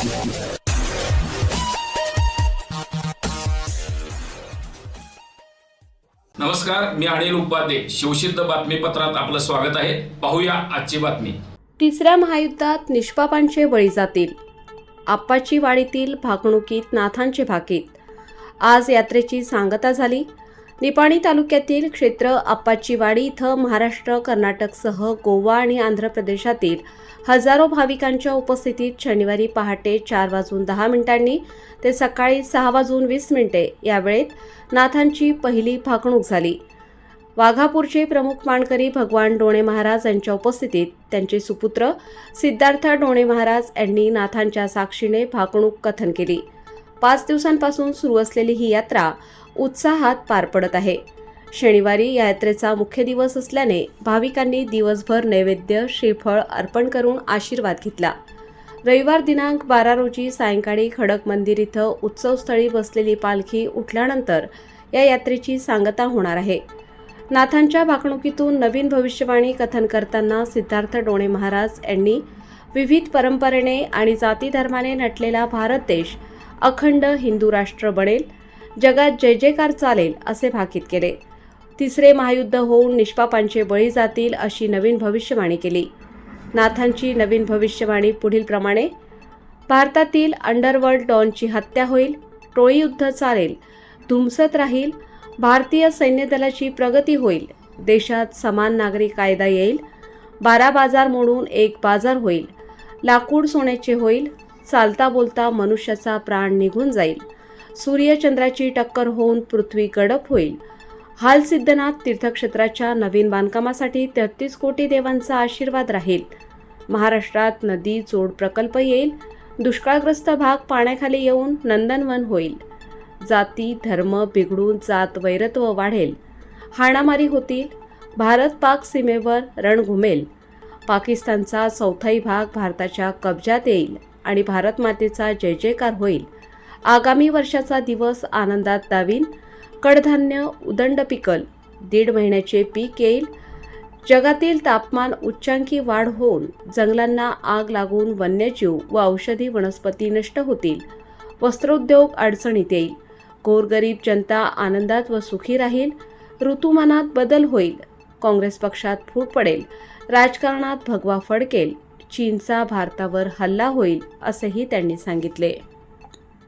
नमस्कार मी अनिल उपाध्ये. शिवसिद्ध बातमीपत्रात आपलं स्वागत आहे. पाहूया आजची बातमी. तिसऱ्या महायुद्धात निष्पापांचे बळी जातील. आप्पाची वाडीतील भाकणुकीत नाथांचे भाकीत. आज यात्रेची सांगता झाली. निपाणी तालुक्यातील क्षेत्र आप्पाचीवाडी इथं महाराष्ट्र कर्नाटकसह गोवा आणि आंध्र प्रदेशातील हजारो भाविकांच्या उपस्थितीत शनिवारी पहाटे चार वाजून दहा मिनिटांनी ते सकाळी सहा वाजून वीस मिनिटे यावेळेत नाथांची पहिली फाकणूक झाली. वाघापूरचे प्रमुख मानकरी भगवान डोणे महाराज यांच्या उपस्थितीत त्यांचे सुपुत्र सिद्धार्थ डोणे महाराज यांनी नाथांच्या साक्षीने भाकणूक कथन केली. पाच दिवसांपासून सुरू असलेली ही यात्रा उत्साहात पार पडत आहे. शनिवारी या यात्रेचा मुख्य दिवस असल्याने भाविकांनी दिवसभर नैवेद्य श्रीफळ अर्पण करून आशीर्वाद घेतला. रविवार दिनांक बारा रोजी सायंकाळी खडक मंदिर इथं उत्सवस्थळी बसलेली पालखी उठल्यानंतर या यात्रेची सांगता होणार आहे. नाथांच्या भाकणुकीतून नवीन भविष्यवाणी कथन करताना सिद्धार्थ डोणे महाराज यांनी विविध परंपरेने आणि जाती धर्माने नटलेला भारत देश अखंड हिंदू राष्ट्र बनेल. जगात जय जयकार चालेल असे भाकीत केले. तिसरे महायुद्ध होऊन निष्पापांचे बळी जातील अशी नवीन भविष्यवाणी केली. नाथांची नवीन भविष्यवाणी पुढीलप्रमाणे भारतातील अंडरवर्ल्ड डॉनची हत्या होईल टोळी युद्ध चालेल धुमसत राहील भारतीय सैन्य दलाची प्रगती होईल देशात समान नागरी कायदा येईल बारा बाजार मोडून एक बाजार होईल लाकूड सोन्याचे होईल चालता बोलता मनुष्याचा प्राण निघून जाईल. सूर्यचंद्राची टक्कर होऊन पृथ्वी गडप होईल. हाल सिद्धनाथ तीर्थक्षेत्राच्या नवीन बांधकामासाठी तेहतीस कोटी देवांचा आशीर्वाद राहील. महाराष्ट्रात नदी जोड प्रकल्प येईल. दुष्काळग्रस्त भाग पाण्याखाली येऊन नंदनवन होईल. जाती धर्म बिघडून जात वैरत्व वाढेल. हाणामारी होतील. भारत पाक सीमेवर रण घुमेल. पाकिस्तानचा चौथाई भाग भारताच्या कब्जात येईल आणि भारत मातेचा जय जयकार होईल. आगामी वर्षाचा दिवस आनंदात दावीन. कडधान्य उदंड पिकल. दीड महिन्याचे पीक येईल. जगातील तापमान उच्चांकी वाढ होऊन जंगलांना आग लागून वन्यजीव व औषधी वनस्पती नष्ट होतील. वस्त्रोद्योग अडचणीत येईल. गोरगरीब जनता आनंदात व सुखी राहील. ऋतुमानात बदल होईल. काँग्रेस पक्षात फूट पडेल. राजकारणात भगवा फडकेल. चीनचा भारतावर हल्ला होईल असेही त्यांनी सांगितले.